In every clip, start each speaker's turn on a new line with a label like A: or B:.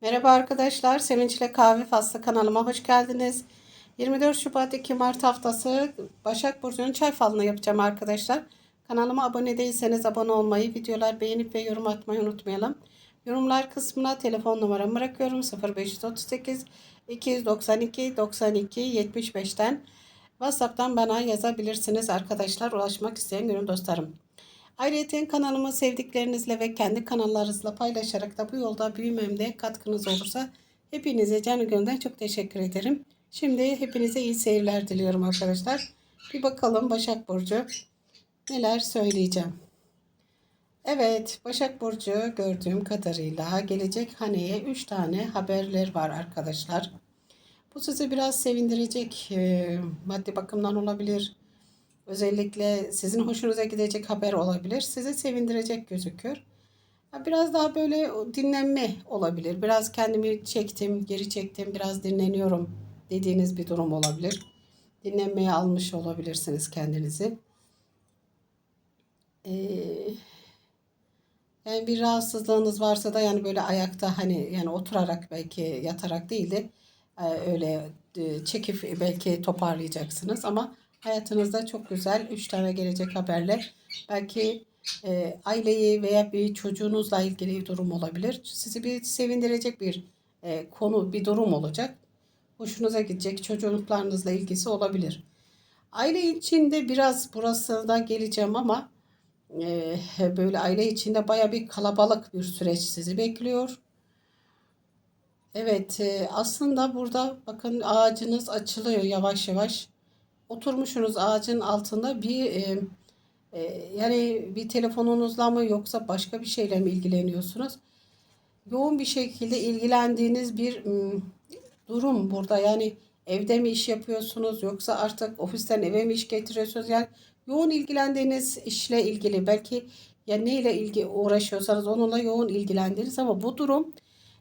A: Merhaba arkadaşlar, Sevinç ile Kahve Faslı kanalıma hoş geldiniz. 24 Şubat 2 Mart haftası Başak Burcu'nun çay falını yapacağım arkadaşlar. Kanalıma abone değilseniz abone olmayı, videolar beğenip ve yorum atmayı unutmayalım. Yorumlar kısmına telefon numaramı bırakıyorum 0538 292 92 75'ten. WhatsApp'tan bana yazabilirsiniz arkadaşlar ulaşmak isteyen gönül dostlarım. Ayrıca kanalımı sevdiklerinizle ve kendi kanallarınızla paylaşarak da bu yolda büyümemde katkınız olursa hepinize canı gönülden çok teşekkür ederim. Şimdi hepinize iyi seyirler diliyorum arkadaşlar. Bir bakalım Başak Burcu neler söyleyeceğim. Evet Başak Burcu gördüğüm kadarıyla gelecek haneye 3 tane haberler var arkadaşlar. Bu sizi biraz sevindirecek e, maddi bakımdan olabilir Özellikle sizin hoşunuza gidecek haber olabilir. Sizi sevindirecek gözüküyor. Biraz daha böyle dinlenme olabilir. Biraz kendimi çektim, geri çektim, biraz dinleniyorum dediğiniz bir durum olabilir. Dinlenmeye almış olabilirsiniz kendinizi. Ee, yani bir rahatsızlığınız varsa da yani böyle ayakta hani yani oturarak belki yatarak değil de e, öyle e, çekip belki toparlayacaksınız ama hayatınızda çok güzel 3 tane gelecek haberler. Belki e, aileyi veya bir çocuğunuzla ilgili bir durum olabilir. Sizi bir sevindirecek bir e, konu, bir durum olacak. Hoşunuza gidecek çocuklarınızla ilgisi olabilir. Aile içinde biraz burası da geleceğim ama e, böyle aile içinde baya bir kalabalık bir süreç sizi bekliyor. Evet e, aslında burada bakın ağacınız açılıyor yavaş yavaş oturmuşsunuz ağacın altında bir e, e, yani bir telefonunuzla mı yoksa başka bir şeyle mi ilgileniyorsunuz? Yoğun bir şekilde ilgilendiğiniz bir m, durum burada. Yani evde mi iş yapıyorsunuz yoksa artık ofisten eve mi iş getiriyorsunuz? Yani yoğun ilgilendiğiniz işle ilgili belki ya neyle ilgi uğraşıyorsanız onunla yoğun ilgilendiğiniz ama bu durum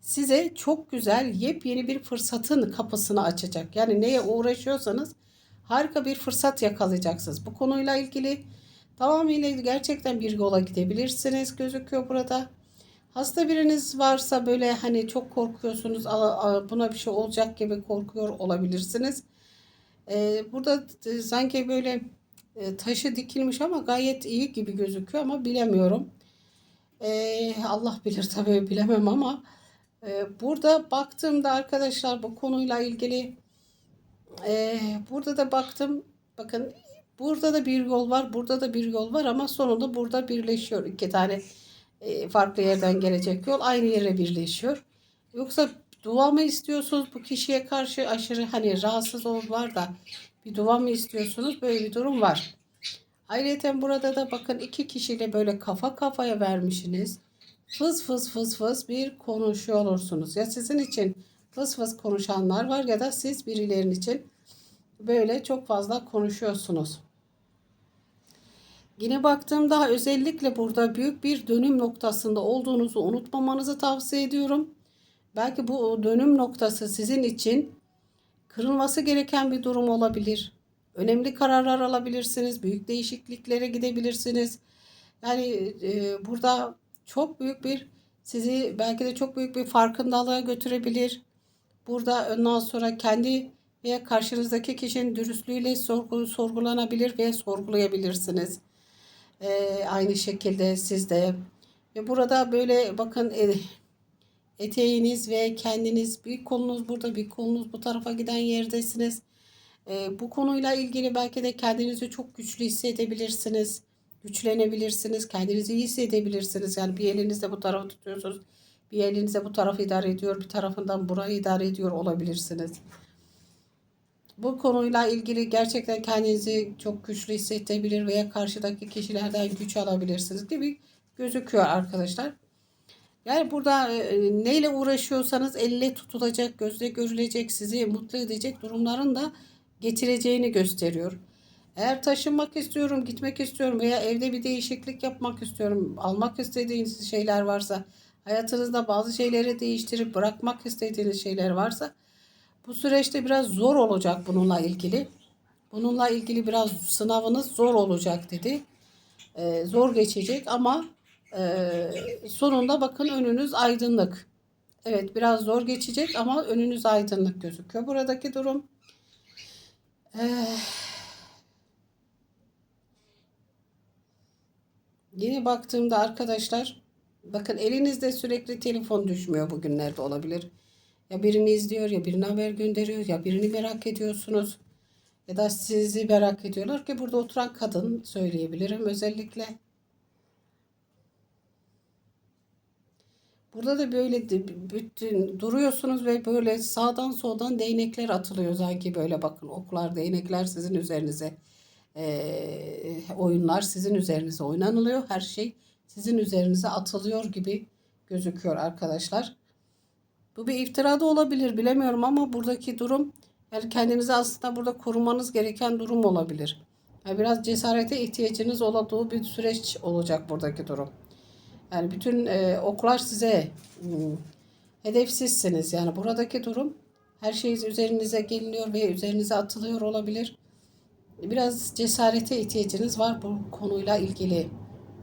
A: size çok güzel yepyeni bir fırsatın kapısını açacak. Yani neye uğraşıyorsanız harika bir fırsat yakalayacaksınız. Bu konuyla ilgili tamamıyla gerçekten bir yola gidebilirsiniz gözüküyor burada. Hasta biriniz varsa böyle hani çok korkuyorsunuz buna bir şey olacak gibi korkuyor olabilirsiniz. Ee, burada sanki böyle e, taşı dikilmiş ama gayet iyi gibi gözüküyor ama bilemiyorum. Ee, Allah bilir tabii bilemem ama e, burada baktığımda arkadaşlar bu konuyla ilgili ee, burada da baktım. Bakın burada da bir yol var. Burada da bir yol var ama sonunda burada birleşiyor. iki tane e, farklı yerden gelecek yol aynı yere birleşiyor. Yoksa dua mı istiyorsunuz bu kişiye karşı aşırı hani rahatsız var da bir dua mı istiyorsunuz? Böyle bir durum var. Ayrıca burada da bakın iki kişiyle böyle kafa kafaya vermişsiniz. Fız fız fız fız bir konuşuyor olursunuz. Ya sizin için fıs fıs konuşanlar var ya da siz birilerinin için böyle çok fazla konuşuyorsunuz. Yine baktığımda özellikle burada büyük bir dönüm noktasında olduğunuzu unutmamanızı tavsiye ediyorum. Belki bu dönüm noktası sizin için kırılması gereken bir durum olabilir. Önemli kararlar alabilirsiniz. Büyük değişikliklere gidebilirsiniz. Yani e, burada çok büyük bir sizi belki de çok büyük bir farkındalığa götürebilir. Burada ondan sonra kendi veya karşınızdaki kişinin dürüstlüğüyle sorgu, sorgulanabilir ve sorgulayabilirsiniz. Ee, aynı şekilde siz de. Ve burada böyle bakın e, eteğiniz ve kendiniz bir kolunuz burada bir kolunuz bu tarafa giden yerdesiniz. Ee, bu konuyla ilgili belki de kendinizi çok güçlü hissedebilirsiniz. Güçlenebilirsiniz. Kendinizi iyi hissedebilirsiniz. Yani bir elinizde bu tarafı tutuyorsunuz bir elinize bu tarafı idare ediyor, bir tarafından burayı idare ediyor olabilirsiniz. Bu konuyla ilgili gerçekten kendinizi çok güçlü hissedebilir veya karşıdaki kişilerden güç alabilirsiniz gibi gözüküyor arkadaşlar. Yani burada e, neyle uğraşıyorsanız elle tutulacak, gözle görülecek, sizi mutlu edecek durumların da getireceğini gösteriyor. Eğer taşınmak istiyorum, gitmek istiyorum veya evde bir değişiklik yapmak istiyorum, almak istediğiniz şeyler varsa hayatınızda bazı şeyleri değiştirip bırakmak istediğiniz şeyler varsa bu süreçte biraz zor olacak bununla ilgili. Bununla ilgili biraz sınavınız zor olacak dedi. Ee, zor geçecek ama e, sonunda bakın önünüz aydınlık. Evet biraz zor geçecek ama önünüz aydınlık gözüküyor. Buradaki durum eee, yeni baktığımda arkadaşlar bakın elinizde sürekli telefon düşmüyor bugünlerde olabilir. Ya birini izliyor ya birine haber gönderiyor ya birini merak ediyorsunuz. Ya da sizi merak ediyorlar ki burada oturan kadın söyleyebilirim özellikle. Burada da böyle bütün duruyorsunuz ve böyle sağdan soldan değnekler atılıyor sanki böyle bakın oklar değnekler sizin üzerinize eee, oyunlar sizin üzerinize oynanılıyor her şey sizin üzerinize atılıyor gibi gözüküyor arkadaşlar. Bu bir iftira da olabilir bilemiyorum ama buradaki durum yani kendinizi aslında burada korumanız gereken durum olabilir. Yani biraz cesarete ihtiyacınız olduğu bir süreç olacak buradaki durum. Yani bütün e, oklar size hmm, hedefsizsiniz. Yani buradaki durum her şey üzerinize geliniyor ve üzerinize atılıyor olabilir. Biraz cesarete ihtiyacınız var bu konuyla ilgili.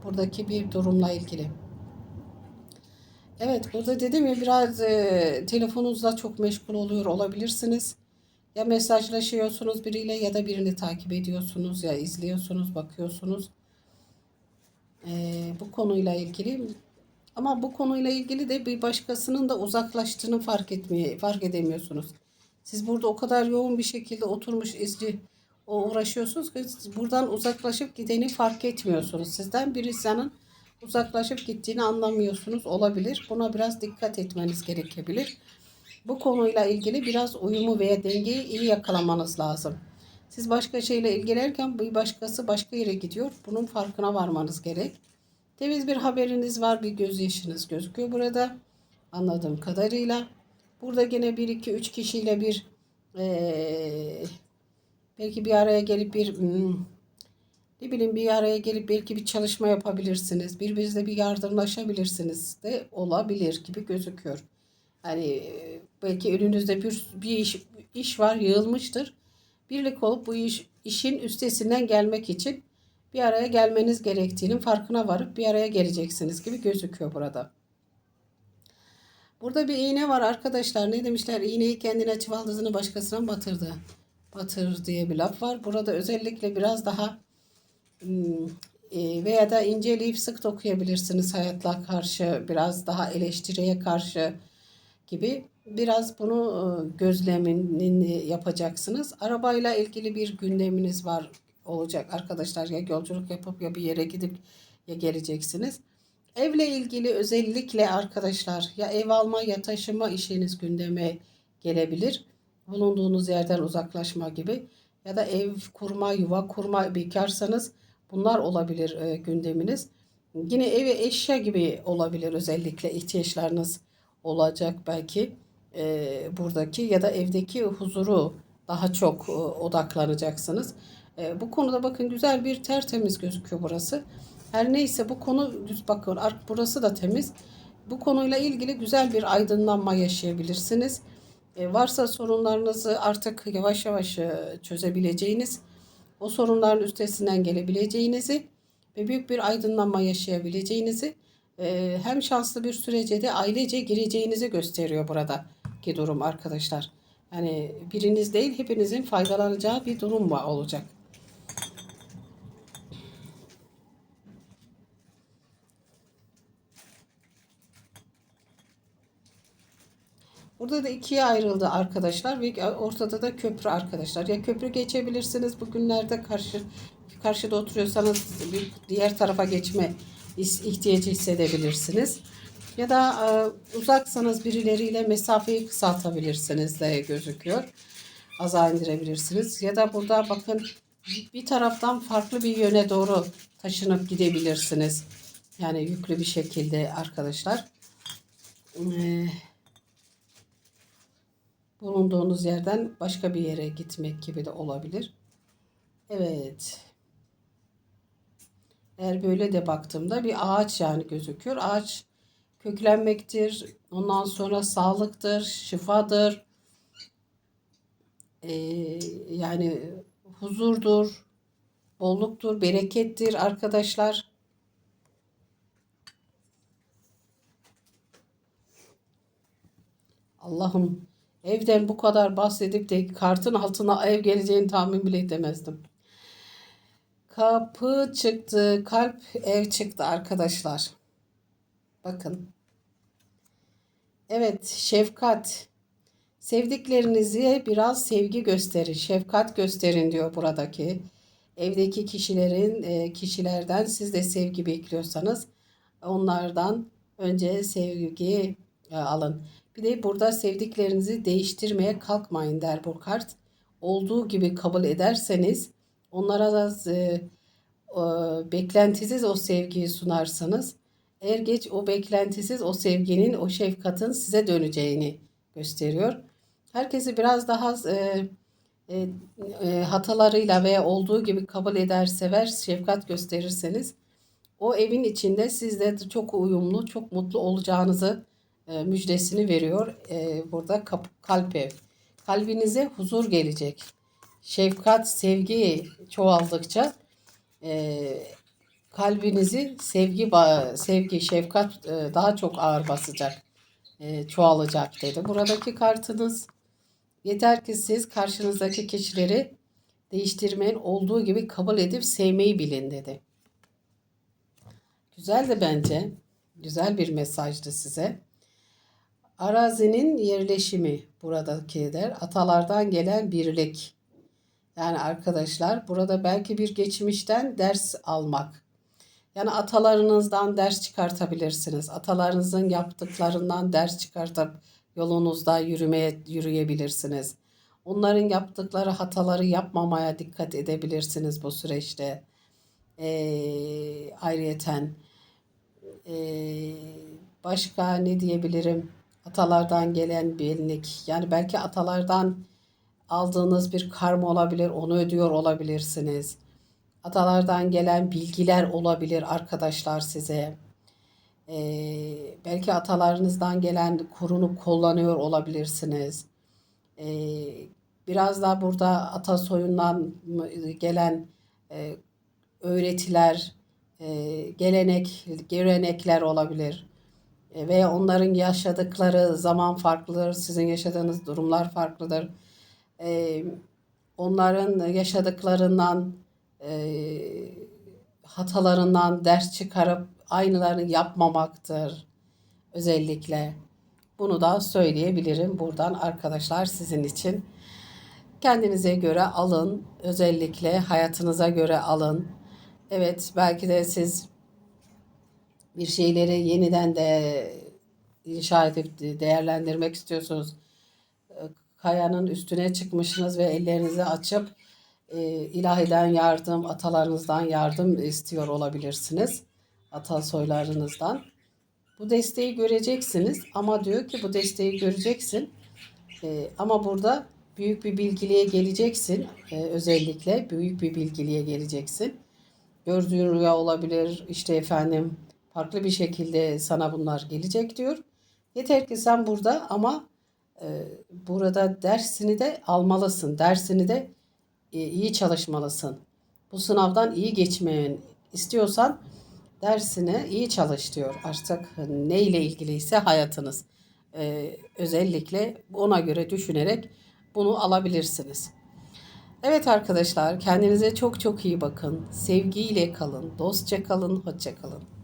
A: Buradaki bir durumla ilgili. Evet burada dedim ya biraz e, telefonunuzla çok meşgul oluyor olabilirsiniz. Ya mesajlaşıyorsunuz biriyle ya da birini takip ediyorsunuz ya izliyorsunuz, bakıyorsunuz. Ee, bu konuyla ilgili ama bu konuyla ilgili de bir başkasının da uzaklaştığını fark etmeye fark edemiyorsunuz. Siz burada o kadar yoğun bir şekilde oturmuş izci o uğraşıyorsunuz ki buradan uzaklaşıp gideni fark etmiyorsunuz. Sizden bir insanın uzaklaşıp gittiğini anlamıyorsunuz olabilir. Buna biraz dikkat etmeniz gerekebilir. Bu konuyla ilgili biraz uyumu veya dengeyi iyi yakalamanız lazım. Siz başka şeyle ilgilenirken bir başkası başka yere gidiyor. Bunun farkına varmanız gerek. Temiz bir haberiniz var, bir gözyaşınız gözüküyor burada. Anladığım kadarıyla. Burada gene 1, 2, 3 kişiyle bir eee, belki bir araya gelip bir hmm, ne bileyim bir araya gelip belki bir çalışma yapabilirsiniz. Birbirinizle bir yardımlaşabilirsiniz de olabilir gibi gözüküyor. Hani e, belki önünüzde bir, bir iş, iş var yığılmıştır. Birlik olup bu iş, işin üstesinden gelmek için bir araya gelmeniz gerektiğinin farkına varıp bir araya geleceksiniz gibi gözüküyor burada. Burada bir iğne var arkadaşlar. Ne demişler? İğneyi kendine çuvaldızını başkasına batırdı. Batır diye bir laf var. Burada özellikle biraz daha hmm, e, veya da inceleyip sık dokuyabilirsiniz hayatla karşı. Biraz daha eleştiriye karşı gibi biraz bunu e, gözlemini yapacaksınız. Arabayla ilgili bir gündeminiz var olacak arkadaşlar. Ya yolculuk yapıp ya bir yere gidip ya geleceksiniz. Evle ilgili özellikle arkadaşlar ya ev alma ya taşıma işiniz gündeme gelebilir. Bulunduğunuz yerden uzaklaşma gibi ya da ev kurma, yuva kurma bekarsanız bunlar olabilir e, gündeminiz. Yine evi eşya gibi olabilir özellikle ihtiyaçlarınız olacak belki e, buradaki ya da evdeki huzuru daha çok e, odaklanacaksınız. E, bu konuda bakın güzel bir tertemiz gözüküyor burası. Her neyse bu konu düz bakın burası da temiz. Bu konuyla ilgili güzel bir aydınlanma yaşayabilirsiniz. E, varsa sorunlarınızı artık yavaş yavaş e, çözebileceğiniz, o sorunların üstesinden gelebileceğinizi ve büyük bir aydınlanma yaşayabileceğinizi e, hem şanslı bir sürece de ailece gireceğinizi gösteriyor buradaki durum arkadaşlar. Yani biriniz değil hepinizin faydalanacağı bir durum var olacak. Burada da ikiye ayrıldı arkadaşlar ve ortada da köprü arkadaşlar. Ya köprü geçebilirsiniz bugünlerde karşı karşıda oturuyorsanız bir diğer tarafa geçme ihtiyacı hissedebilirsiniz. Ya da e, uzaksanız birileriyle mesafeyi kısaltabilirsiniz de gözüküyor. Aza indirebilirsiniz. Ya da burada bakın bir taraftan farklı bir yöne doğru taşınıp gidebilirsiniz. Yani yüklü bir şekilde arkadaşlar. Ee, bulunduğunuz yerden başka bir yere gitmek gibi de olabilir. Evet. Eğer böyle de baktığımda bir ağaç yani gözüküyor. Ağaç köklenmektir. Ondan sonra sağlıktır, şifadır. Ee, yani huzurdur, bolluktur, berekettir arkadaşlar. Allah'ım evden bu kadar bahsedip de kartın altına ev geleceğini tahmin bile edemezdim. Kapı çıktı, kalp ev çıktı arkadaşlar. Bakın. Evet, şefkat. Sevdiklerinize biraz sevgi gösterin, şefkat gösterin diyor buradaki. Evdeki kişilerin e, kişilerden siz de sevgi bekliyorsanız onlardan önce sevgi e, alın. Bir de burada sevdiklerinizi değiştirmeye kalkmayın der bu kart. Olduğu gibi kabul ederseniz onlara da e, e, beklentisiz o sevgiyi sunarsanız er geç o beklentisiz o sevginin o şefkatin size döneceğini gösteriyor. Herkesi biraz daha e, e, e, hatalarıyla veya olduğu gibi kabul eder, sever, şefkat gösterirseniz o evin içinde sizde çok uyumlu, çok mutlu olacağınızı e, müjdesini veriyor. E, burada kalp ev. Kalbinize huzur gelecek. Şefkat, sevgi çoğaldıkça e, kalbinizi sevgi, sevgi, şefkat daha çok ağır basacak, çoğalacak dedi. Buradaki kartınız yeter ki siz karşınızdaki kişileri değiştirmeyin, olduğu gibi kabul edip sevmeyi bilin dedi. Güzel de bence. Güzel bir mesajdı size. Arazinin yerleşimi buradaki der. Atalardan gelen birlik. Yani arkadaşlar burada belki bir geçmişten ders almak. Yani atalarınızdan ders çıkartabilirsiniz. Atalarınızın yaptıklarından ders çıkartıp yolunuzda yürümeye yürüyebilirsiniz. Onların yaptıkları hataları yapmamaya dikkat edebilirsiniz bu süreçte. Ee, ayrıyeten ee, başka ne diyebilirim? Atalardan gelen birlik. Yani belki atalardan aldığınız bir karma olabilir, onu ödüyor olabilirsiniz. Atalardan gelen bilgiler olabilir arkadaşlar size. Ee, belki atalarınızdan gelen kurunu kullanıyor olabilirsiniz. Ee, biraz da burada ata soyundan gelen e, öğretiler, e, gelenek, gelenekler olabilir. E, veya onların yaşadıkları zaman farklıdır, sizin yaşadığınız durumlar farklıdır. E, onların yaşadıklarından, e, hatalarından ders çıkarıp aynılarını yapmamaktır özellikle. Bunu da söyleyebilirim buradan arkadaşlar sizin için. Kendinize göre alın, özellikle hayatınıza göre alın. Evet, belki de siz bir şeyleri yeniden de inşa edip değerlendirmek istiyorsunuz. Kayanın üstüne çıkmışsınız ve ellerinizi açıp e, ilahiden yardım, atalarınızdan yardım istiyor olabilirsiniz. Ata soylarınızdan. Bu desteği göreceksiniz ama diyor ki bu desteği göreceksin. E, ama burada büyük bir bilgiliğe geleceksin. E, özellikle büyük bir bilgiliğe geleceksin. Gördüğün rüya olabilir. İşte efendim farklı bir şekilde sana bunlar gelecek diyor. Yeter ki sen burada ama e, burada dersini de almalısın. Dersini de e, iyi çalışmalısın. Bu sınavdan iyi geçmeyi istiyorsan dersine iyi çalış diyor. Artık ne ile ilgiliyse hayatınız. E, özellikle ona göre düşünerek bunu alabilirsiniz. Evet arkadaşlar kendinize çok çok iyi bakın. Sevgiyle kalın, dostça kalın, hoşça kalın.